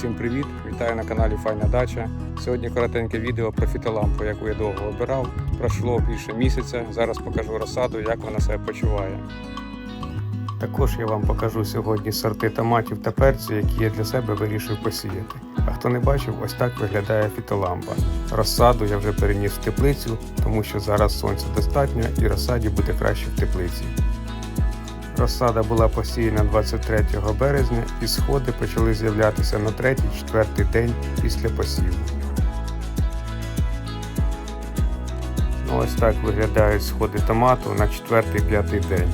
Усім привіт! Вітаю на каналі Файна Дача. Сьогодні коротеньке відео про фітолампу, яку я довго обирав. Пройшло більше місяця. Зараз покажу розсаду, як вона себе почуває. Також я вам покажу сьогодні сорти томатів та перцю, які я для себе вирішив посіяти. А хто не бачив, ось так виглядає фітолампа. Розсаду я вже переніс в теплицю, тому що зараз сонця достатньо і розсаді буде краще в теплиці. Розсада була посіяна 23 березня і сходи почали з'являтися на 3-4 день після посіву. Ну, ось так виглядають сходи томату на 4-5 день.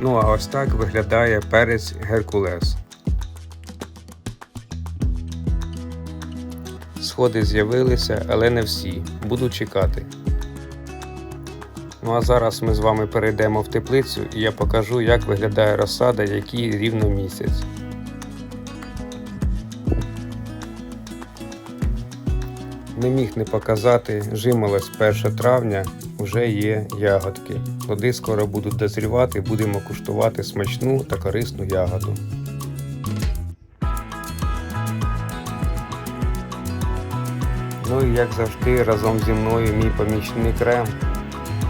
Ну а ось так виглядає перець Геркулес. Сходи з'явилися, але не всі. Буду чекати. Ну а зараз ми з вами перейдемо в теплицю і я покажу, як виглядає розсада, який рівно місяць. Не міг не показати, жимолось 1 травня, вже є ягодки. Плоди скоро будуть дозрівати, будемо куштувати смачну та корисну ягоду. Ну і як завжди, разом зі мною мій помічник Рем.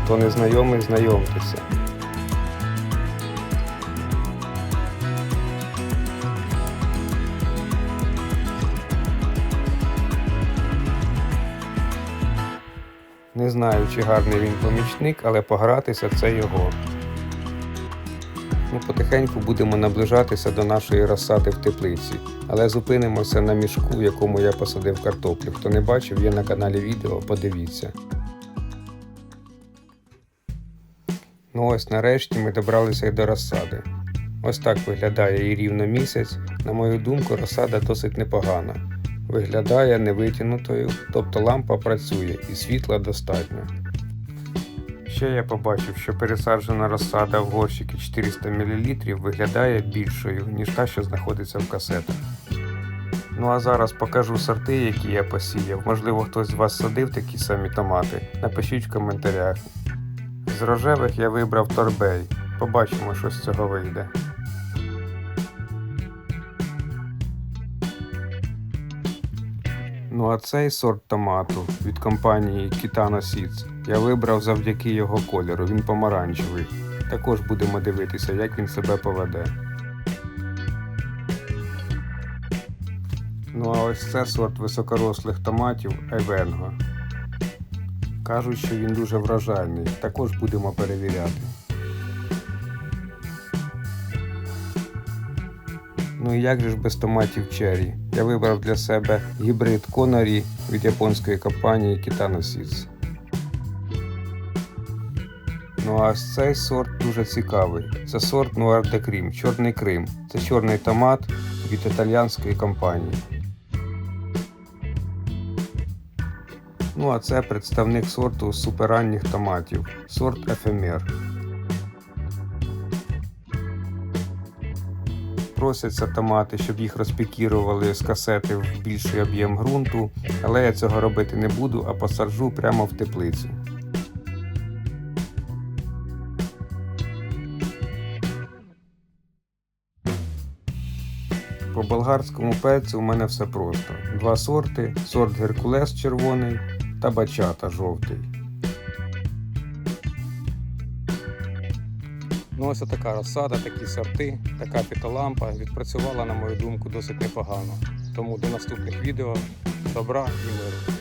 Хто не знайомий, знайомтеся. Не знаю, чи гарний він помічник, але погратися це його. Ми потихеньку будемо наближатися до нашої розсади в теплиці, але зупинимося на мішку, в якому я посадив картоплю. Хто не бачив, є на каналі відео, подивіться. Ну ось нарешті ми добралися до розсади. Ось так виглядає і рівно місяць. На мою думку, розсада досить непогана. Виглядає невитягнутою, тобто лампа працює і світла достатньо. Ще я побачив, що пересаджена розсада в горщики 400 мл виглядає більшою, ніж та, що знаходиться в касетах. Ну а зараз покажу сорти, які я посіяв. Можливо, хтось з вас садив такі самі томати. Напишіть в коментарях. З рожевих я вибрав торбей. Побачимо, що з цього вийде. Ну а цей сорт томату від компанії Kitano Seeds я вибрав завдяки його кольору, він помаранчевий. Також будемо дивитися, як він себе поведе. Ну а ось це сорт високорослих томатів Айвенго. Кажуть, що він дуже врожайний. Також будемо перевіряти. Ну і як же ж без томатів черрі? Я вибрав для себе гібрид Конорі від японської компанії Kitano Seeds. Ну а цей сорт дуже цікавий. Це сорт Noir de Cream, Чорний Крим. Це чорний томат від італіянської компанії. Ну а це представник сорту суперранніх томатів, сорт Ефемер. Просяться томати, щоб їх розпікірували з касети в більший об'єм ґрунту, але я цього робити не буду, а посаджу прямо в теплицю. По болгарському перцю у мене все просто. Два сорти: сорт Геркулес червоний та бачата жовтий. Ну ось така розсада, такі сорти, така пітолампа відпрацювала, на мою думку, досить непогано. Тому до наступних відео. Добра і миру.